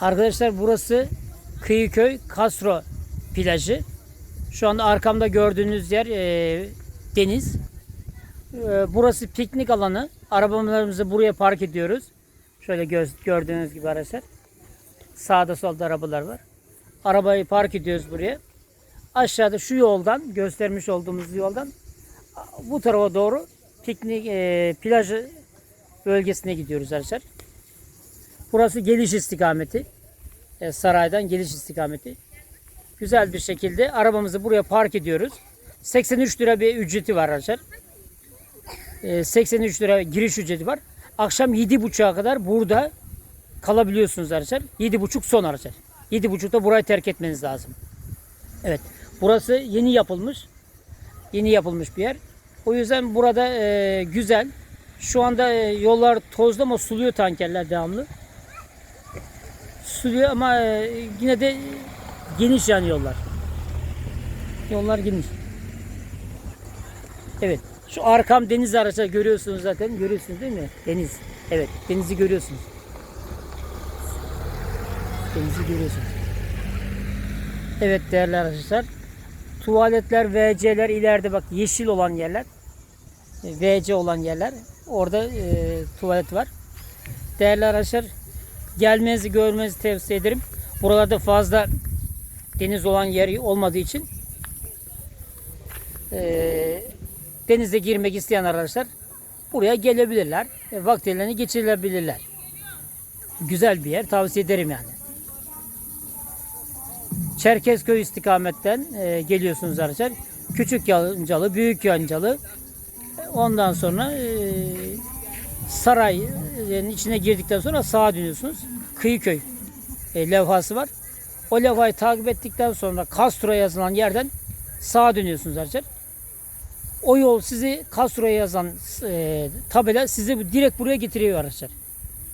Arkadaşlar burası Kıyıköy Castro plajı. Şu anda arkamda gördüğünüz yer e, deniz. E, burası piknik alanı. Arabalarımızı buraya park ediyoruz. Şöyle göz, gördüğünüz gibi arkadaşlar. Sağda solda arabalar var. Arabayı park ediyoruz buraya. Aşağıda şu yoldan göstermiş olduğumuz yoldan bu tarafa doğru piknik e, plajı bölgesine gidiyoruz arkadaşlar. Burası geliş istikameti. E, saraydan geliş istikameti. Güzel bir şekilde arabamızı buraya park ediyoruz. 83 lira bir ücreti var arkadaşlar. E, 83 lira giriş ücreti var. Akşam 7.30'a kadar burada kalabiliyorsunuz arkadaşlar. 7.30 son arkadaşlar. 7.30'da burayı terk etmeniz lazım. Evet. Burası yeni yapılmış. Yeni yapılmış bir yer. O yüzden burada e, güzel. Şu anda e, yollar tozlu ama suluyor tankerler devamlı. Suluyor ama e, yine de geniş yani yollar. Yollar geniş. Evet. Şu arkam deniz araçlar görüyorsunuz zaten. Görüyorsunuz değil mi? Deniz. Evet. Denizi görüyorsunuz. Denizi görüyorsunuz. Evet değerli arkadaşlar. Tuvaletler, WC'ler ileride bak yeşil olan yerler. WC olan yerler. Orada e, tuvalet var. Değerli arkadaşlar gelmenizi görmenizi tavsiye ederim. Buralarda fazla deniz olan yer olmadığı için e, denize girmek isteyen arkadaşlar buraya gelebilirler. E, vaktilerini geçirebilirler. Güzel bir yer tavsiye ederim yani. Çerkezköy istikametten e, geliyorsunuz arkadaşlar. Küçük Yancalı, Büyük Yancalı. Ondan sonra e, sarayın içine girdikten sonra sağa dönüyorsunuz. Kıyıköy e, levhası var. O levhayı takip ettikten sonra Castro yazılan yerden sağa dönüyorsunuz arkadaşlar. O yol sizi Castro'ya yazan e, tabela sizi direkt buraya getiriyor arkadaşlar.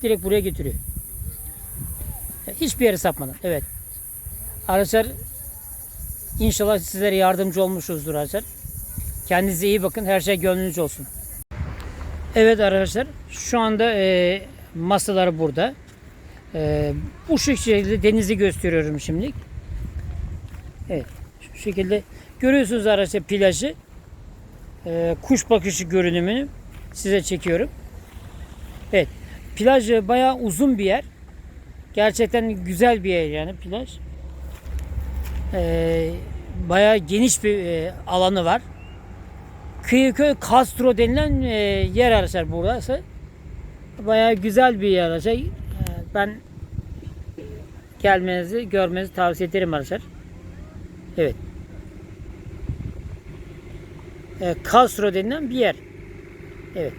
Direkt buraya getiriyor. E, Hiçbir yere sapmadan. Evet. Arkadaşlar inşallah sizlere yardımcı olmuşuzdur arkadaşlar. Kendinize iyi bakın. Her şey gönlünüzce olsun. Evet arkadaşlar şu anda e, masalar burada. E, bu şekilde denizi gösteriyorum şimdi. Evet şu şekilde görüyorsunuz arkadaşlar plajı. E, kuş bakışı görünümünü size çekiyorum. Evet plaj bayağı uzun bir yer. Gerçekten güzel bir yer yani plaj. E, bayağı geniş bir e, alanı var. Kıyıköy Castro denilen e, yer arkadaşlar burası. Bayağı güzel bir yer arkadaşlar. E, ben gelmenizi, görmenizi tavsiye ederim arkadaşlar. Evet. E, Castro denilen bir yer. Evet.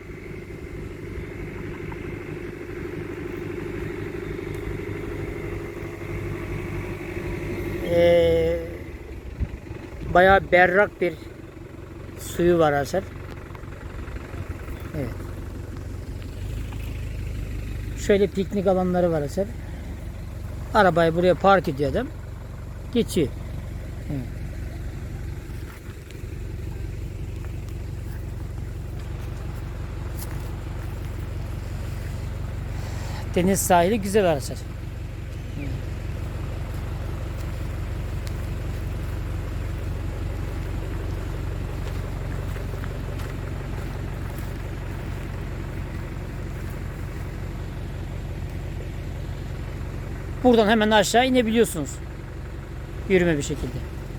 E, bayağı berrak bir suyu var arkadaşlar. Evet. Şöyle piknik alanları var arkadaşlar. Arabayı buraya park ediyor adam. Geçiyor. Evet. Deniz sahili güzel arkadaşlar. Buradan hemen aşağı inebiliyorsunuz. Yürüme bir şekilde.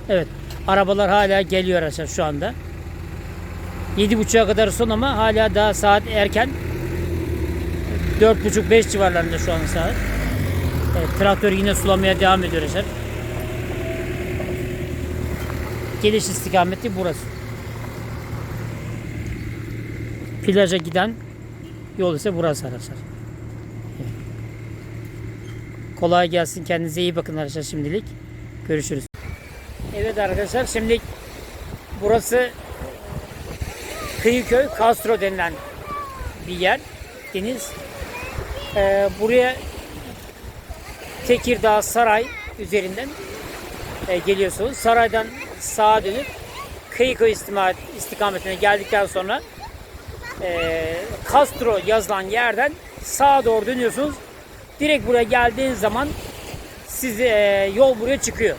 Evet. Arabalar hala geliyor arkadaşlar şu anda. 7.30'a kadar son ama hala daha saat erken. 4.30-5 civarlarında şu an saat. Evet, traktör yine sulamaya devam ediyor arkadaşlar. Geliş istikameti burası. Plaja giden yol ise burası arkadaşlar. Kolay gelsin. Kendinize iyi bakın arkadaşlar şimdilik. Görüşürüz. Evet arkadaşlar şimdi burası Kıyıköy Castro denilen bir yer. Deniz. Ee, buraya Tekirdağ Saray üzerinden e, geliyorsunuz. Saraydan sağa dönüp Kıyıköy istikametine geldikten sonra e, Castro yazılan yerden sağa doğru dönüyorsunuz. Direkt buraya geldiğiniz zaman sizi e, yol buraya çıkıyor.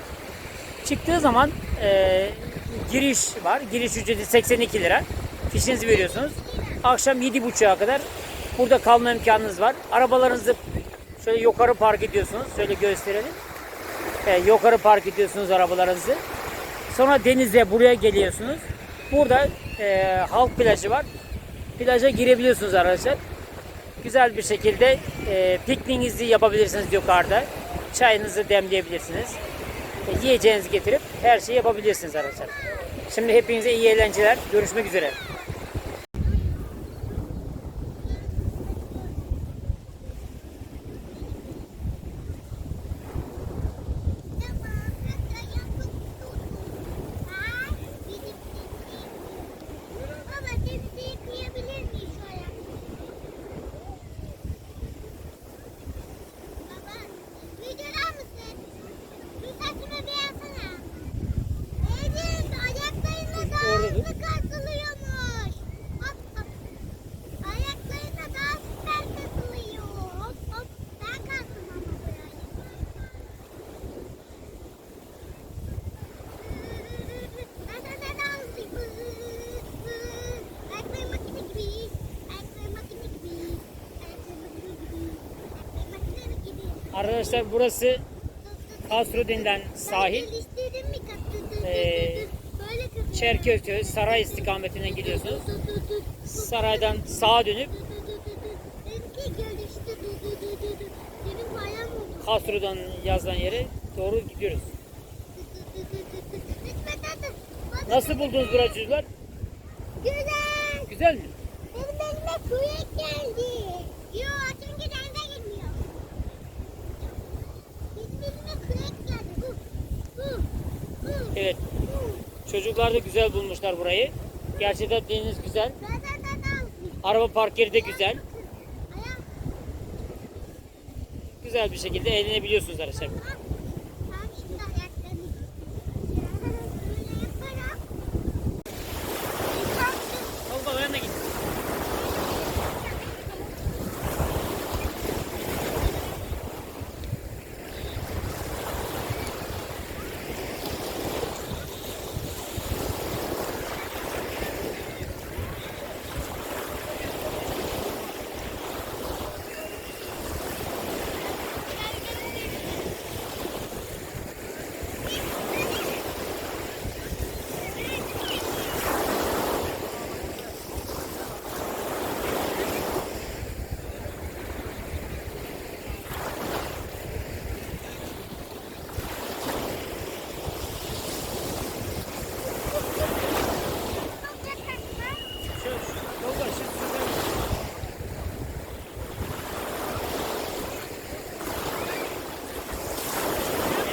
Çıktığı zaman e, giriş var. Giriş ücreti 82 lira. Fişinizi veriyorsunuz. Akşam 7.30'a kadar burada kalma imkanınız var. Arabalarınızı şöyle yukarı park ediyorsunuz. Şöyle gösterelim. E, yukarı park ediyorsunuz arabalarınızı. Sonra denize buraya geliyorsunuz. Burada e, halk plajı var. Plaja girebiliyorsunuz arkadaşlar. Güzel bir şekilde e, pikniğinizi yapabilirsiniz yukarıda. Çayınızı demleyebilirsiniz. E, yiyeceğinizi getirip her şeyi yapabilirsiniz arkadaşlar. Şimdi hepinize iyi eğlenceler. Görüşmek üzere. Arkadaşlar burası denilen sahil. Ee. Çerkezköy Saray istikametinden gidiyorsunuz. Saraydan sağa dönüp. Castro'dan yazılan yere doğru gidiyoruz. Nasıl buldunuz burayı çocuklar? Güzel. Güzel mi? Benim elime kürek geldi. Yo çünkü denize girmiyor. Benim elime kürek geldi. Bu. Bu. Bu. Evet. Bu. Çocuklar da güzel bulmuşlar burayı. Gerçekten deniz güzel. Araba park yeri de güzel. Güzel bir şekilde eğlenebiliyorsunuz arkadaşlar. Tamam şimdi ayaklarını. Böyle yaparak. Tolga ben de git. Şu, şu, Tolga şu şuradan-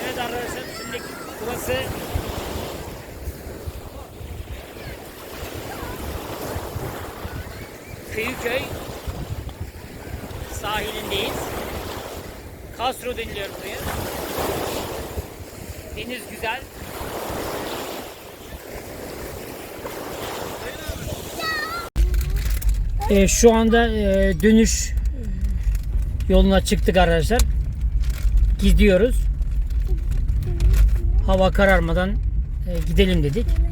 Evet arkadaşlar şimdi burası Kıyıköy sahilindeyiz. Castro deniliyor buraya. Deniz güzel. E, şu anda e, dönüş yoluna çıktık arkadaşlar. Gidiyoruz. Hava kararmadan e, gidelim dedik.